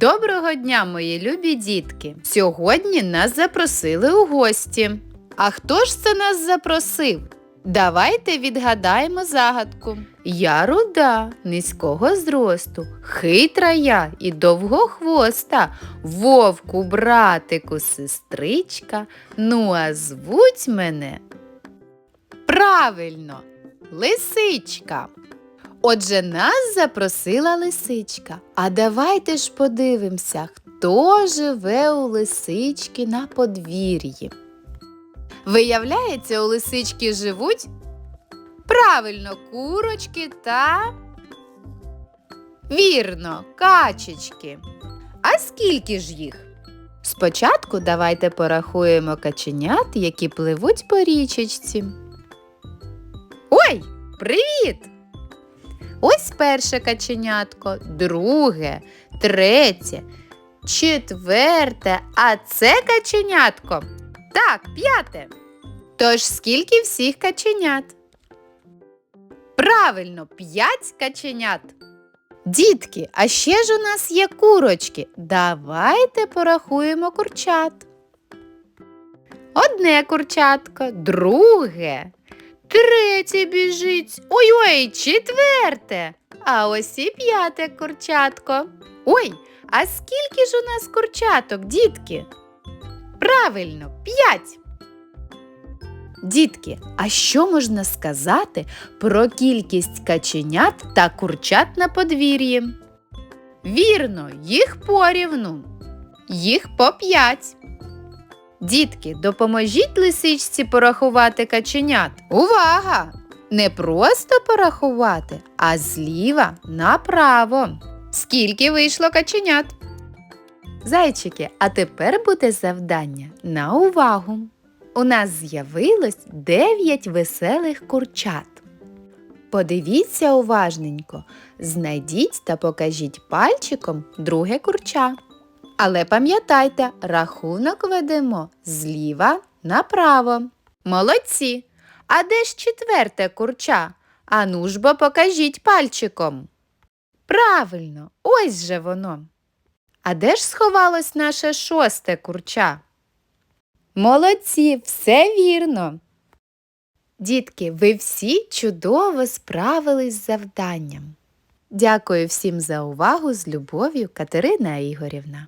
Доброго дня, мої любі дітки! Сьогодні нас запросили у гості. А хто ж це нас запросив? Давайте відгадаємо загадку. Я руда, низького зросту, хитра я і довгохвоста, вовку, братику, сестричка, ну а звуть мене. Правильно, лисичка. Отже, нас запросила лисичка. А давайте ж подивимося, хто живе у лисички на подвір'ї. Виявляється, у лисички живуть правильно курочки та вірно, качечки. А скільки ж їх? Спочатку давайте порахуємо каченят, які пливуть по річечці. Ой, привіт! Ось перше каченятко, друге, третє, четверте, а це каченятко. Так, п'яте. Тож скільки всіх каченят? Правильно, п'ять каченят. Дітки, а ще ж у нас є курочки. Давайте порахуємо курчат. Одне курчатко, друге, третє біжить. Ой-ой, четверте. А ось і п'яте курчатко. Ой, а скільки ж у нас курчаток, дітки? Правильно, п'ять. Дітки, а що можна сказати про кількість каченят та курчат на подвір'ї? Вірно, їх порівну. Їх по п'ять. Дітки, допоможіть лисичці порахувати каченят. Увага! Не просто порахувати, а зліва направо. Скільки вийшло каченят? Зайчики, а тепер буде завдання на увагу. У нас з'явилось 9 веселих курчат. Подивіться уважненько, знайдіть та покажіть пальчиком друге курча. Але пам'ятайте, рахунок ведемо зліва направо. Молодці! А де ж четверте курча? Ану ж бо покажіть пальчиком. Правильно, ось же воно. А де ж сховалось наше шосте курча? Молодці, все вірно. Дітки, ви всі чудово справились з завданням. Дякую всім за увагу з любов'ю, Катерина Ігорівна.